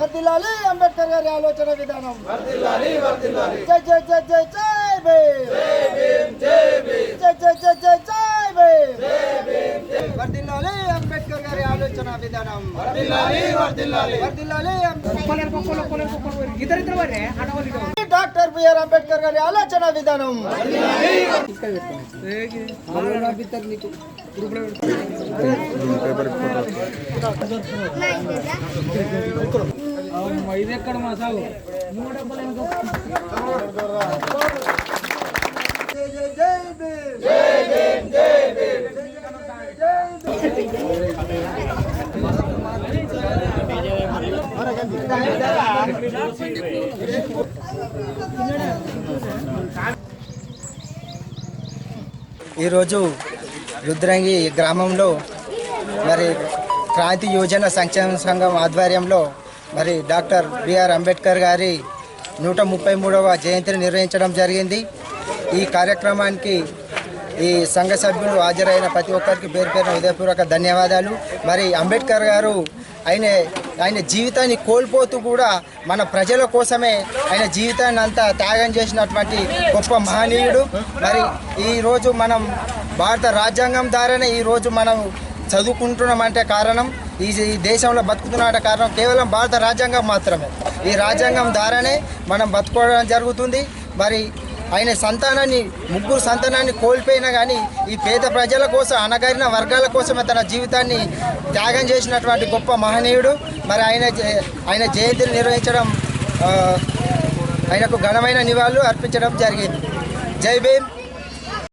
వర్దిల్లాలి అంబేద్కర్ గారి ఆలోచన విధానం. జై జై జై జై జై భీమ్. జై జై జై జై జై భీమ్. వర్దిల్లాలి అంబేద్కర్ గారి ఆలోచన విధానం. వర్దిల్లాలి డాక్టర్ బిఆర్ అంబేద్కర్ గారి ఆలోచన విధానం. ఇది ఎక్కడ మా సాగు జై జై జై భీమ్ జై భీమ్ జై భీమ్ ఈరోజు రుద్రంగి గ్రామంలో మరి క్రాంతి యోజన సంక్షేమ సంఘం ఆధ్వర్యంలో మరి డాక్టర్ బిఆర్ అంబేద్కర్ గారి నూట ముప్పై మూడవ జయంతిని నిర్వహించడం జరిగింది. ఈ కార్యక్రమానికి ఈ సంఘ సభ్యులు హాజరైన ప్రతి ఒక్కరికి పేరు పేరున హృదయపూర్వక ధన్యవాదాలు. మరి అంబేద్కర్ గారు ఆయన ఆయన జీవితాన్ని కోల్పోతూ కూడా మన ప్రజల కోసమే ఆయన జీవితాన్ని అంతా త్యాగం చేసినటువంటి గొప్ప మహనీయుడు. మరి ఈరోజు మనం భారత రాజ్యాంగం ద్వారానే ఈరోజు మనం చదువుకుంటున్నామంటే కారణం ఈ ఈ దేశంలో బతుకుతున్న కారణం కేవలం భారత రాజ్యాంగం మాత్రమే. ఈ రాజ్యాంగం ద్వారానే మనం బతుకోవడం జరుగుతుంది. మరి ఆయన సంతానాన్ని ముగ్గురు సంతానాన్ని కోల్పోయినా కానీ ఈ పేద ప్రజల కోసం అనగారిన వర్గాల కోసమే తన జీవితాన్ని త్యాగం చేసినటువంటి గొప్ప మహనీయుడు. మరి ఆయన జ- ఆయన జయంతిని నిర్వహించడం ఆయనకు ఘనమైన నివాళులు అర్పించడం జరిగింది. జై భీమ్.